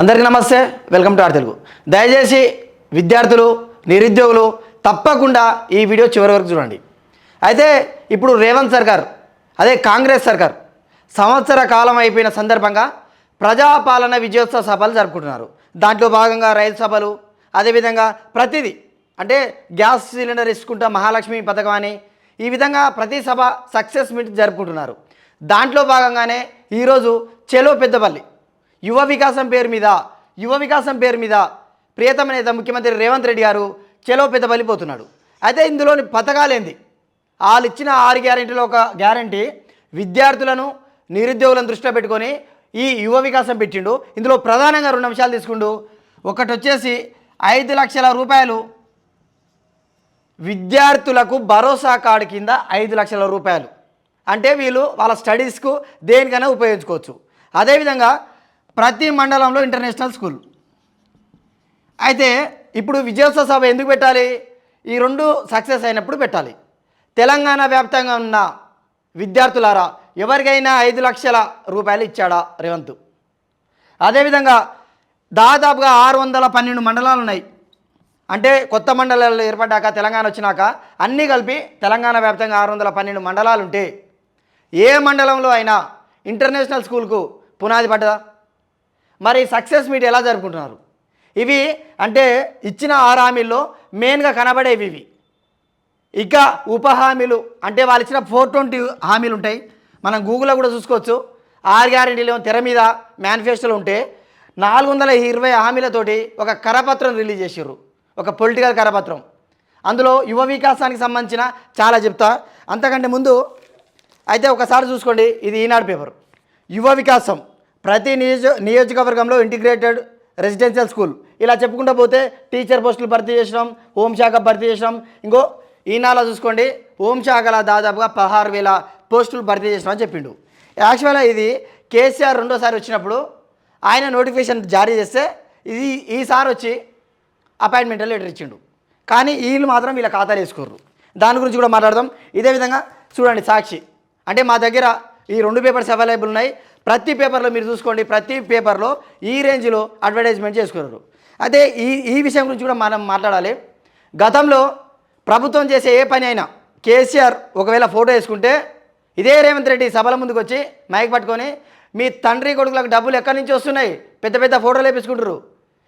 అందరికీ నమస్తే welcome to are Telugu. దయచేసి విద్యార్థులు నిరుద్యోగులు తప్పకుండా ఈ వీడియో చివరి వరకు చూడండి. అయితే ఇప్పుడు రేవంత్ సర్కార్ అదే కాంగ్రెస్ సర్కార్ సంవత్సర కాలం అయిపోయిన సందర్భంగా ప్రజాపాలన విజయోత్సవ సభలు జరుపుకుంటున్నారు. దాంట్లో భాగంగా రైతు సభలు అదేవిధంగా ప్రతిదీ అంటే గ్యాస్ సిలిండర్ ఇసుకుంటా మహాలక్ష్మి పథకం అని ఈ విధంగా ప్రతి సభ సక్సెస్ మీట్ జరుపుకుంటున్నారు. దాంట్లో భాగంగానే ఈరోజు చెలో పెద్దపల్లి యువ వికాసం పేరు మీద యువ వికాసం పేరు మీద ప్రియతమ నేత ముఖ్యమంత్రి రేవంత్ రెడ్డి గారు చెలో పెద్దపల్లి అయితే ఇందులోని పథకాలేంది? వాళ్ళు ఇచ్చిన ఆరు గ్యారెంటీలో ఒక గ్యారంటీ విద్యార్థులను నిరుద్యోగులను దృష్టిలో పెట్టుకొని ఈ యువ వికాసం పెట్టిండు. ఇందులో ప్రధానంగా రెండు అంశాలు తీసుకుండు. ఒకటి వచ్చేసి ఐదు లక్షల రూపాయలు విద్యార్థులకు భరోసా కార్డు కింద ఐదు లక్షల రూపాయలు. అంటే వీళ్ళు వాళ్ళ స్టడీస్కు దేనికైనా ఉపయోగించుకోవచ్చు. అదేవిధంగా ప్రతి మండలంలో ఇంటర్నేషనల్ స్కూల్ అయితే ఇప్పుడు విజయోత్సవ సభ ఎందుకు పెట్టాలి? ఈ రెండు సక్సెస్ అయినప్పుడు పెట్టాలి. తెలంగాణ వ్యాప్తంగా ఉన్న విద్యార్థులారా ఎవరికైనా ఐదు లక్షల రూపాయలు ఇచ్చాడా రేవంత్? అదేవిధంగా దాదాపుగా ఆరు వందల పన్నెండు మండలాలు ఉన్నాయి. అంటే కొత్త మండలాలు ఏర్పడ్డాక తెలంగాణ వచ్చినాక అన్నీ కలిపి తెలంగాణ వ్యాప్తంగా ఆరు వందల పన్నెండు మండలాలు ఉంటే ఏ మండలంలో అయినా ఇంటర్నేషనల్ స్కూల్కు పునాది పడ్డదా? మరి సక్సెస్ మీట్ ఎలా జరుపుకుంటున్నారు? ఇవి అంటే ఇచ్చిన ఆరు హామీల్లో మెయిన్గా కనబడేవి ఇవి. ఇక ఉప హామీలు అంటే వాళ్ళు ఇచ్చిన ఫోర్ ట్వంటీ హామీలు ఉంటాయి. మనం గూగుల్లో కూడా చూసుకోవచ్చు. ఆరు గ్యారెంటీలు తెర మీద మేనిఫెస్టోలు ఉంటే నాలుగు వందల ఇరవై హామీలతోటి ఒక కరపత్రం రిలీజ్ చేసారు ఒక పొలిటికల్ కరపత్రం. అందులో యువ వికాసానికి సంబంధించిన చాలా చెప్తా. అంతకంటే ముందు అయితే ఒకసారి చూసుకోండి. ఇది ఈనాడు పేపర్. యువ వికాసం. ప్రతి నియోజ నియోజకవర్గంలో ఇంటిగ్రేటెడ్ రెసిడెన్షియల్ స్కూల్. ఇలా చెప్పుకుంటూ పోతే టీచర్ పోస్టులు భర్తీ చేసినాం హోంశాఖ భర్తీ చేసినాం. ఇంకో ఈనాలో చూసుకోండి హోంశాఖలో దాదాపుగా పదహారు వేల పోస్టులు భర్తీ చేసినామని చెప్పిండు. యాక్చువల్గా ఇది కేసీఆర్ రెండోసారి వచ్చినప్పుడు ఆయన నోటిఫికేషన్ జారీ చేస్తే ఇది ఈసారి వచ్చి అపాయింట్మెంట్ లెటర్ ఇచ్చిండు. కానీ వీళ్ళు మాత్రం వీళ్ళ ఖాతాలు వేసుకోర్రు. దాని గురించి కూడా మాట్లాడదాం. ఇదే విధంగా చూడండి సాక్షి. అంటే మా దగ్గర ఈ రెండు పేపర్స్ అవైలబుల్ ఉన్నాయి. ప్రతి పేపర్లో మీరు చూసుకోండి ప్రతి పేపర్లో ఈ రేంజ్లో అడ్వర్టైజ్మెంట్ చేసుకున్నారు. అయితే ఈ ఈ విషయం గురించి కూడా మనం మాట్లాడాలి. గతంలో ప్రభుత్వం చేసే ఏ పని అయినా కేసీఆర్ ఒకవేళ ఫోటో వేసుకుంటే ఇదే రేవంత్ రెడ్డి సభల ముందుకు వచ్చి మైక్ పట్టుకొని మీ తండ్రి కొడుకులకు డబ్బులు ఎక్కడి నుంచి వస్తున్నాయి? పెద్ద పెద్ద ఫోటోలు వేపించుకుంటారు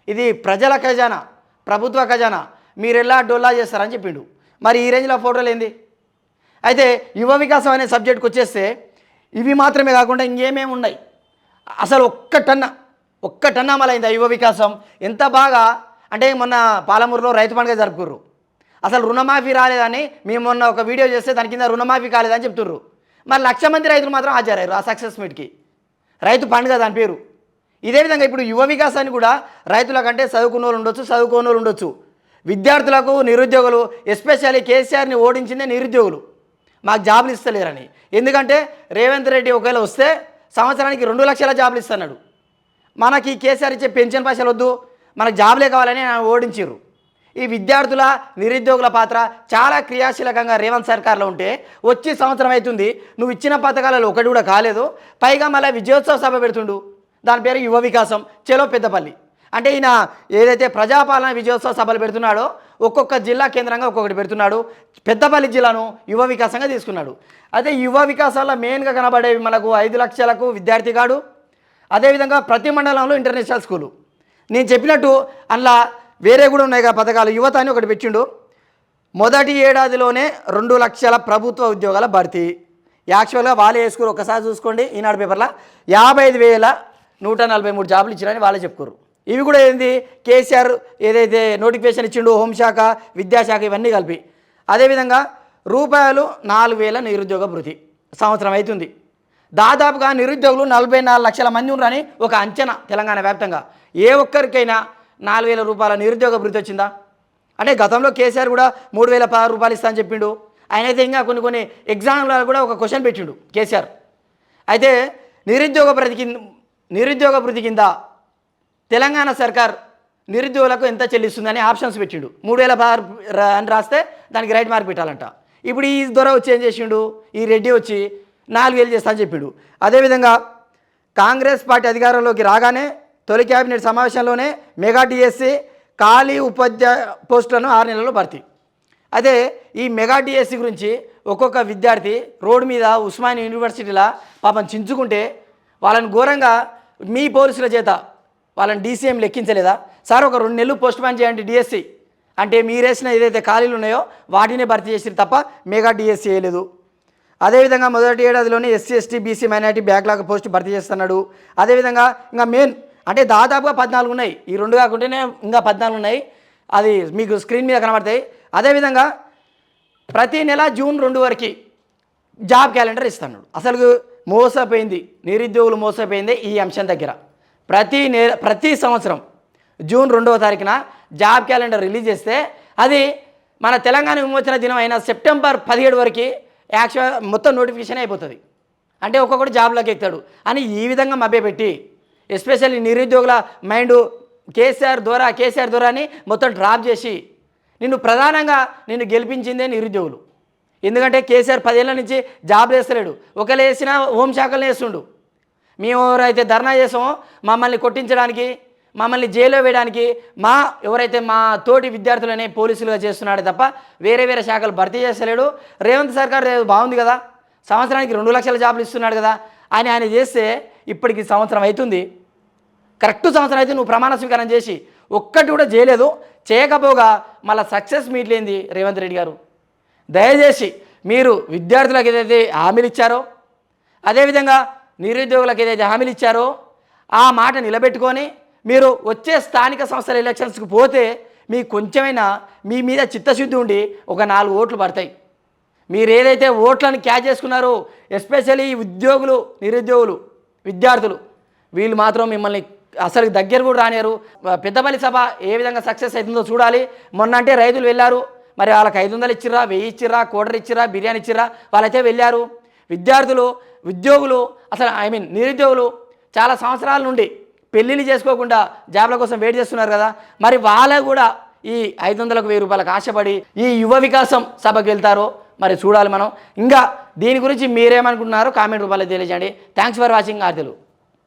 ఇది ప్రజల ఖజానా ప్రభుత్వ ఖజానా. మీరు ఎలా డొల్లా చేస్తారని చెప్పిండు. మరి ఈ రేంజ్లో ఫోటోలు ఏంది? అయితే యువ వికాసం అనే సబ్జెక్ట్కి వచ్చేస్తే ఇవి మాత్రమే కాకుండా ఇంకేమేమి ఉన్నాయి? అసలు ఒక్క టన్న ఒక్క టన్ అమలైంది ఆ యువ వికాసం? ఎంత బాగా? అంటే మొన్న పాలమూరులో రైతు పండుగ జరుపుకుర్రు. అసలు రుణమాఫీ రాలేదని మేము మొన్న ఒక వీడియో చేస్తే దాని కింద రుణమాఫీ కాలేదని చెప్తుర్రు. మరి లక్ష మంది రైతులు మాత్రం హాజరయ్యారు ఆ సక్సెస్ మీట్కి. రైతు పండుగ దాని పేరు. ఇదే విధంగా ఇప్పుడు యువ వికాసాన్ని కూడా రైతుల కంటే చదువుకున్న వాళ్ళు ఉండొచ్చు చదువుకోని వాళ్ళు ఉండొచ్చు. విద్యార్థులకు నిరుద్యోగులు ఎస్పెషల్లీ కేసీఆర్ని ఓడించిందే నిరుద్యోగులు. మాకు జాబులు ఇస్తలేరని. ఎందుకంటే రేవంత్ రెడ్డి ఒకవేళ వస్తే సంవత్సరానికి రెండు లక్షల జాబులు ఇస్తున్నాడు. మనకి కేసీఆర్ ఇచ్చే పెన్షన్ పైసలు వద్దు మనకు జాబులే కావాలని ఓడించారు ఈ విద్యార్థుల నిరుద్యోగుల పాత్ర చాలా క్రియాశీలకంగా రేవంత్ సర్కార్లో ఉంటే వచ్చి సంవత్సరం అవుతుంది నువ్వు ఇచ్చిన పథకాలలో ఒకటి కూడా కాలేదు పైగా మళ్ళీ విజయోత్సవ సభ పెడుతుండు. దాని పేరు యువ వికాసం చెలో పెద్దపల్లి. అంటే ఈయన ఏదైతే ప్రజాపాలన విజయోత్సవ సభలు పెడుతున్నాడో ఒక్కొక్క జిల్లా కేంద్రంగా ఒక్కొక్కటి పెడుతున్నాడు. పెద్దపల్లి జిల్లాను యువ వికాసంగా తీసుకున్నాడు. అదే యువ వికాసాల్లో మెయిన్గా కనబడేవి మనకు ఐదు లక్షలకు విద్యార్థి కాడు అదేవిధంగా ప్రతి మండలంలో ఇంటర్నేషనల్ స్కూలు. నేను చెప్పినట్టు అందులో వేరే కూడా ఉన్నాయి కదా పథకాలు. యువత అని ఒకటి పెట్టిండు. మొదటి ఏడాదిలోనే రెండు లక్షల ప్రభుత్వ ఉద్యోగాల భర్తీ. యాక్చువల్గా వాళ్ళే వేసుకోరు. ఒకసారి చూసుకోండి. ఈనాడు పేపర్లో యాభై ఐదు వేల నూట నలభై మూడు జాబులు ఇచ్చిరని వాళ్ళే చెప్పుకోరు. ఇవి కూడా ఏంది? కేసీఆర్ ఏదైతే నోటిఫికేషన్ ఇచ్చిండో హోంశాఖ విద్యాశాఖ ఇవన్నీ కలిపి. అదేవిధంగా రూపాయలు నాలుగు వేల నిరుద్యోగ భృతి సంవత్సరం అవుతుంది దాదాపుగా నిరుద్యోగులు నలభై నాలుగు లక్షల మంది ఉన్నారని ఒక అంచనా తెలంగాణ వ్యాప్తంగా. ఏ ఒక్కరికైనా నాలుగు వేల రూపాయల నిరుద్యోగ భృతి వచ్చిందా? అంటే గతంలో కేసీఆర్ కూడా మూడు వేల పదహారు రూపాయలు ఇస్తా అని చెప్పిండు. ఆయన అయితే ఇంకా కొన్ని కొన్ని ఎగ్జామ్లలో కూడా ఒక క్వశ్చన్ పెట్టిండు కేసీఆర్. అయితే నిరుద్యోగ భృతి కింద నిరుద్యోగ భృతి కింద తెలంగాణ సర్కార్ నిరుద్యోగులకు ఎంత చెల్లిస్తుందని ఆప్షన్స్ పెట్టిండు. మూడు వేల రా- అని రాస్తే దానికి రైట్ మార్క్ పెట్టాలంట. ఇప్పుడు ఈ దొర వచ్చి ఏం చేసిండు? ఈ రెడ్డి వచ్చి నాలుగు వేలు చేస్తా అని చెప్పిండు. అదేవిధంగా కాంగ్రెస్ పార్టీ అధికారంలోకి రాగానే తొలి కేబినెట్ సమావేశంలోనే మెగా డిఎస్సి ఖాళీ ఉపాధ్యాయ పోస్టులను ఆరు నెలల్లో భర్తీ. అదే ఈ మెగా డిఎస్సి గురించి ఒక్కొక్క విద్యార్థి రోడ్డు మీద ఉస్మాన్ యూనివర్సిటీలా పాపం చించుకుంటే వాళ్ళని ఘోరంగా మీ పోలీసుల చేత వాళ్ళని డీసీఎం లెక్కించలేదా? సార్ ఒక రెండు నెలలు పోస్ట్ పోన్ చేయండి డిఎస్సి అంటే మీరేసిన ఏదైతే ఖాళీలు ఉన్నాయో వాటినే భర్తీ చేసిరు తప్ప మెగా డిఎస్సి వేయలేదు. అదేవిధంగా మొదటి ఏడాదిలోనే SC ST BC minority backlog post భర్తీ చేస్తున్నాడు. అదేవిధంగా ఇంకా మెయిన్ అంటే దాదాపుగా పద్నాలుగు ఉన్నాయి. ఈ రెండు కాకుండానే ఇంకా పద్నాలుగు ఉన్నాయి. అది మీకు స్క్రీన్ మీద కనబడతాయి. అదేవిధంగా ప్రతి నెల జూన్ రెండు వరకు జాబ్ క్యాలెండర్ ఇస్తున్నాడు. అసలు మోసపోయింది నిరుద్యోగులు మోసపోయింది ఈ అంశం దగ్గర. ప్రతి నెల ప్రతి సంవత్సరం జూన్ రెండవ తారీఖున జాబ్ క్యాలెండర్ రిలీజ్ చేస్తే అది మన తెలంగాణ విమోచన దినం అయిన సెప్టెంబర్ పదిహేడు వరకు యాక్చువల్ మొత్తం నోటిఫికేషన్ అయిపోతుంది. అంటే ఒక్కొక్కటి జాబ్లోకి ఎక్కుతాడు. అని ఈ విధంగా మభ్యపెట్టి ఎస్పెషల్లీ నిరుద్యోగుల మైండ్ కేసీఆర్ ద్వారా కేసీఆర్ ద్వారా అని మొత్తం డ్రాప్ చేసి నిన్ను ప్రధానంగా నిన్ను గెలిపించిందే నిరుద్యోగులు. ఎందుకంటే కేసీఆర్ పదేళ్ళ నుంచి జాబ్ వేస్తలేడు ఒకవేళ వేసినా హోంశాఖలు వేస్తుండు. మేము ఎవరైతే ధర్నా చేసామో మమ్మల్ని కొట్టించడానికి మమ్మల్ని జైల్లో వేయడానికి మా ఎవరైతే మా తోటి విద్యార్థులనే పోలీసులుగా చేస్తున్నాడు తప్ప వేరే వేరే శాఖలు భర్తీ చేస్తలేడు. రేవంత్ సర్కార్ బాగుంది కదా సంవత్సరానికి రెండు లక్షల జాబులు ఇస్తున్నాడు కదా అని ఆయన చేస్తే ఇప్పటికి సంవత్సరం అవుతుంది. కరెక్ట్ సంవత్సరం అయితే నువ్వు ప్రమాణ స్వీకారం చేసి ఒక్కటి కూడా చేయలేదు. చేయకపోగా మళ్ళీ సక్సెస్ మీట్లేంది రేవంత్ రెడ్డి గారు. దయచేసి మీరు విద్యార్థులకు ఏదైతే హామీలు ఇచ్చారో అదేవిధంగా నిరుద్యోగులకు ఏదైతే హామీలు ఇచ్చారో ఆ మాట నిలబెట్టుకొని మీరు వచ్చే స్థానిక సంస్థల ఎలక్షన్స్కి పోతే మీకు కొంచెమైనా మీ మీద చిత్తశుద్ధి ఉండి ఒక నాలుగు ఓట్లు పడతాయి. మీరు ఏదైతే ఓట్లను క్యాచ్ చేసుకున్నారో ఎస్పెషల్లీ ఉద్యోగులు నిరుద్యోగులు విద్యార్థులు వీళ్ళు మాత్రం మిమ్మల్ని అసలు దగ్గర కూడా రానియరు. పెద్దపల్లి సభ ఏ విధంగా సక్సెస్ అవుతుందో చూడాలి. మొన్న అంటే రైతులు వెళ్ళారు. మరి వాళ్ళకి ఐదు వందలు ఇచ్చిర్రా వెయ్యి ఇచ్చిర్రా కోటర్ ఇచ్చిర్రా బిర్యానీ ఇచ్చిర్రా వాళ్ళైతే వెళ్ళారు. విద్యార్థులు ఉద్యోగులు అసలు ఐ మీన్ నిరుద్యోగులు చాలా సంవత్సరాల నుండి పెళ్ళిళ్ళు చేసుకోకుండా జాబ్ల కోసం వెయిట్ చేస్తున్నారు కదా. మరి వాళ్ళ కూడా ఈ ఐదు వందలకు వెయ్యి రూపాయలకు ఆశపడి ఈ యువ వికాసం సభకు వెళ్తారో మరి చూడాలి మనం. ఇంకా దీని గురించి మీరేమనుకుంటున్నారో కామెంట్ రూపాయలు తెలియజేయండి. Thanks for watching ఆర్తెలు.